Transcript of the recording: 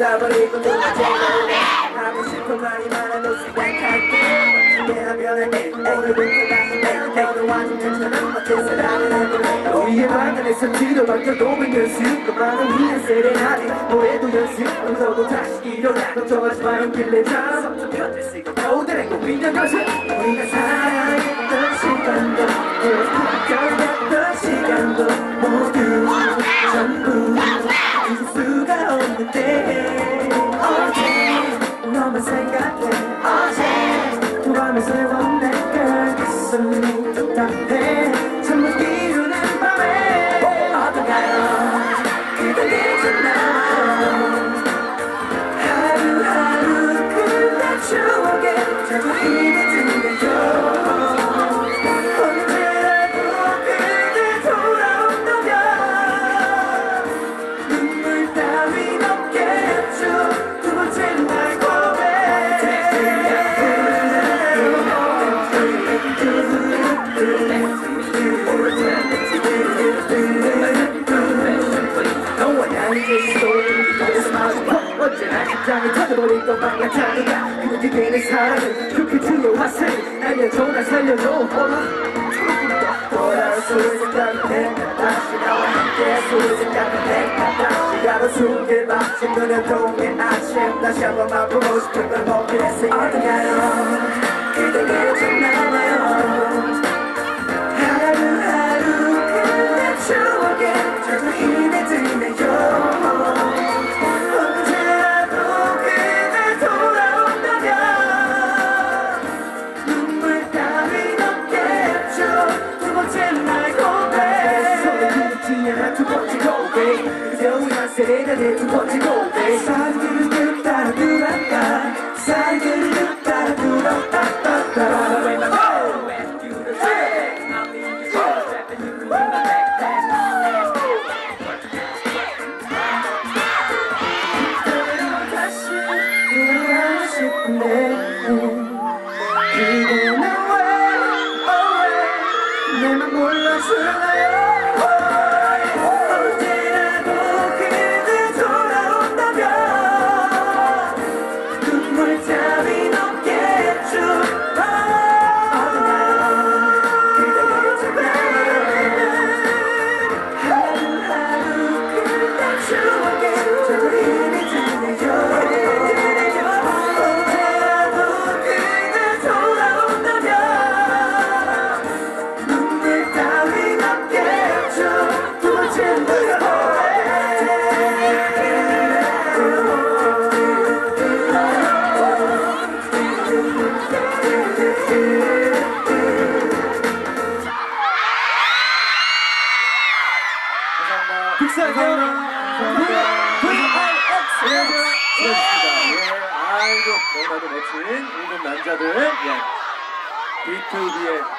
쏟아버리고 누가 제일 하고 싶은 말이 많아도 생각할게. 미안하면 할게 오늘부터 다시 내 너는 완전처럼 멋진 사람을 해볼래 우리의 방안에서 들어봤던 노는 연습 그 많은 위한 세레나데 노래도 연습 너도 다시 일어나 걱정하지 마요 빌레자 점점 편들 쓰고 오늘의 고민은 것은 어제 도밤을 새워 내 긴장이 터져버린 것만 같아니까 그렇게 되는 사랑은 그렇게 두려웠으니 알려줘 날 살려줘 어라 돌아올 수 있다면 내가 다시 나와 함께 수 있다면 내가 다시 가로 숨길 마친 눈에 동의 아침 다시 한번 맛보고 싶은 걸 먹긴 했어 어떤가요 손에 부딪히는 한두 번째 고백. 그저 위한 세레나의 두 번째 고백. 사랑들을 쭉 따라 들어가 사랑들을 쭉 따라 들어가 다시 돌아가고 싶은데 아이고 너무나도 멋진 일곱 남자들. 예. B2B의